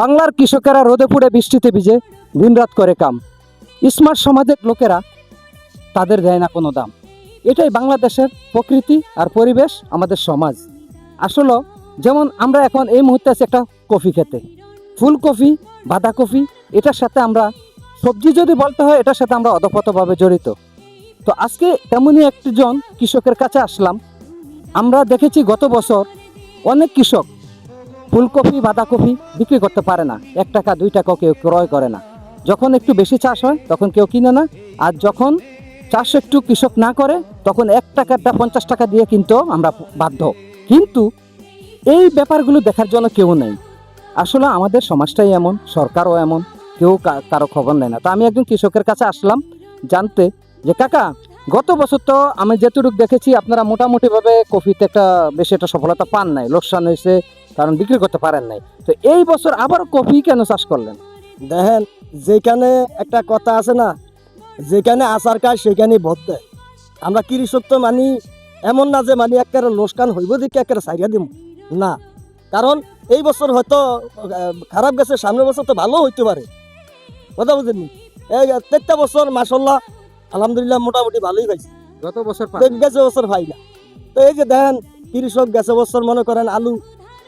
বাংলার কৃষকেরা রোদে পুড়ে বৃষ্টিতে ভিজে দিনরাত করে কাম। স্মার্ট সমাজের লোকেরা তাদের দেয় না কোনো দাম। এটাই বাংলাদেশের প্রকৃতি আর পরিবেশ, আমাদের সমাজ। আসলে যেমন আমরা এখন এই মুহূর্তে আছি একটা কফি খেতে। ফুলকপি, বাঁধাকপি, এটার সাথে আমরা সবজি যদি বলতে হয়, এটার সাথে আমরা অদপতভাবে জড়িত। তো আজকে তেমনই একজন কৃষকের কাছে আসলাম। আমরা দেখেছি গত বছর অনেক কৃষক ফুলকপি, বাঁধাকপি বিক্রি করতে পারে না। এক টাকা, দুই টাকা কেউ ক্রয় করে না। যখন একটু বেশি চাষ হয়, তখন কেউ কিনে না। আর যখন চাষ একটু কৃষক না করে, তখন এক টাকাটা পঞ্চাশ টাকা দিয়ে কিন্তু আমরা বাধ্য। কিন্তু এই ব্যাপারগুলো দেখার জন্য কেউ নেই। আসলে আমাদের সমাজটাই এমন, সরকারও এমন, কেউ কারও খবর নেয় না। তো আমি একজন কৃষকের কাছে আসলাম, জানতে যে, কাকা, গত বছর তো আমি যেটুকু দেখেছি, আপনারা মোটামুটিভাবে কফিতে একটা বেশি একটা সফলতা পান নাই। লোকসান হয়েছে কারণ বিক্রি করতে পারেন নাই। তো এই বছর আবার কফি কেন চাষ করলেন? দেখেন যেখানে একটা কথা আছে না যেখানে আচার খায় সেখানে ভোট দেয়। আমরা কৃষক তো মানি এমন না যে মানে একেবারে লোসকান হইব দেখে একেবারে সাইয়া দিব না কারণ এই বছর হয়তো খারাপ গেছে সামনের বছর তো ভালো হইতে পারে। কথা বুঝেননি? এই প্রত্যেকটা বছর মাসাল্লাহ আলহামদুলিল্লাহ মোটামুটি ভালোই পাইছে। গত বছর গেছে বছর পাই না তো এই যে দেখেন কৃষক গেছে বছর মনে করেন আলু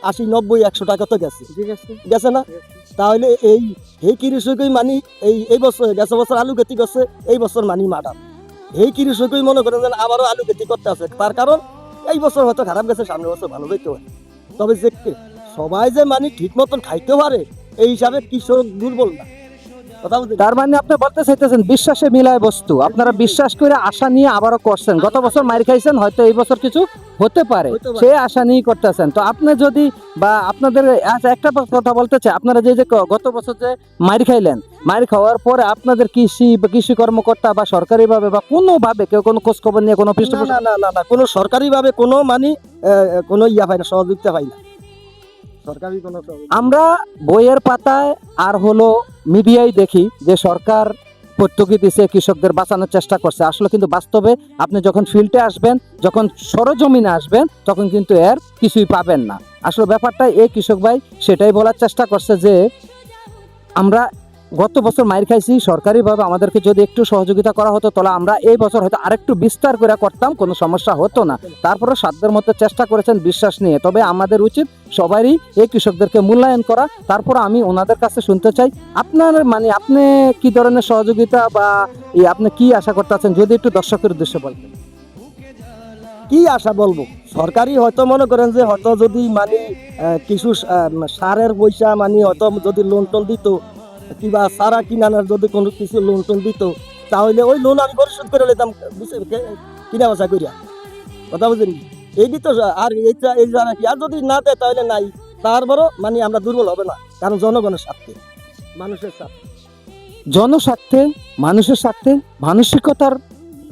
আশি নব্বই একশো টাকা তো গেছে। গেছে না? তাহলে এই এই কৃষকই মানি এই এই বছর গেছে বছর আলু খেতি করছে এই বছর মানি মাডার এই কৃষকই মনে করেন যেন আবারও আলু খেতি করতে আছে। তার কারণ এই বছর হয়তো খারাপ গেছে সামনের বছর ভালো হইতে পারে। তবে যে সবাই যে মানি ঠিক মতন খাইতে পারে এই হিসাবে কৃষক দুর্বল না। তার মানে আপনি বলতে চাইতেছেন বিশ্বাসে মিলায় বস্তু। আপনারা বিশ্বাস করে আশা নিয়ে আবারও করছেন। গত বছর মার খাইছেন হয়তো এই বছর কিছু হতে পারে। সে আশা নিয়ে করতেছেন। তো আপনি যদি বা আপনাদের একটা কথা বলতে চাই আপনারা যে যে গত বছর যে মার খাইলেন মার খাওয়ার পরে আপনাদের কৃষি বা কৃষি কর্মকর্তা বা সরকারি ভাবে বা কোনো ভাবে কেউ কোনো খোঁজ খবর নিয়ে কোনো না পৃষ্ঠপোষক না না না কোনো সরকারি ভাবে কোনো মানে কোনো ইয়া পাই না সহযোগিতা পাই না। আমরা বইয়ের পাতায় আর হলো মিডিয়ায় দেখি যে সরকার ভর্তুকি দিছে, কৃষকদের বাঁচানোর চেষ্টা করছে। আসলে কিন্তু বাস্তবে আপনি যখন ফিল্ডে আসবেন, যখন সরজমিনে আসবেন, তখন কিন্তু এর কিছুই পাবেন না। আসলে ব্যাপারটা এই কৃষক ভাই সেটাই বলার চেষ্টা করছে যে আমরা গত বছর মাইর খাইছি, সরকারিভাবে আমাদেরকে যদি একটু সহযোগিতা করা হতো, তাহলে আমরা এই বছর হয়তো আরেকটু বিস্তার করে করতাম, কোনো সমস্যা হতো না। তারপরে সাধ্যের মধ্যে চেষ্টা করেছেন বিশ্বাস নিয়ে। তবে আমাদের উচিত সবারই এই কৃষকদেরকে মূল্যায়ন করা। তারপর আমি ওনাদের কাছে শুনতে চাই, আপনার মানে আপনি কি ধরনের সহযোগিতা বা আপনি কি আশা করতেছেন? যদি একটু দর্শকের উদ্দেশ্যে বলতেন। কি আশা বলব? সরকারি হয়তো মনে করেন যে হয়তো যদি মানে কিছু সারের পয়সা মানে হয়তো যদি লোন টোন দিত কিবা সারা কিনানোর যদি কোনো কিছু লোন টোন দিত তাহলে ওই লোন আমি পরিশোধ করে নিতাম কিনা বাসা করিয়া কথা বুঝেন এই দিত আর এইটা এই যারা কি আর যদি না দেয় তাহলে নাই। তারপরও মানে আমরা দুর্বল হবে না কারণ জনগণের স্বার্থে। মানুষের স্বার্থে। জনস্বার্থে মানুষের স্বার্থে মানসিকতার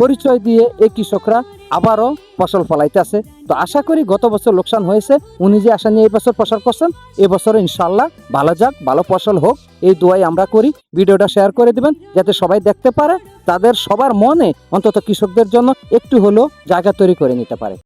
পরিচয় দিয়ে এই কৃষকরা আবারও ফসল ফলাইতেছে তো আশা করি গত বছর লোকসান হয়েছে। উনি যে আশা নিয়ে এই বছর ফসল করছেন এবছর বছর ইনশাল্লাহ ভালো যাক, ভালো ফসল হোক। এই দোয়াই আমরা করি। ভিডিওটা শেয়ার করে দেবেন, যাতে সবাই দেখতে পারে, তাদের সবার মনে অন্তত কৃষকদের জন্য একটু হলেও জায়গা তৈরি করে নিতে পারে।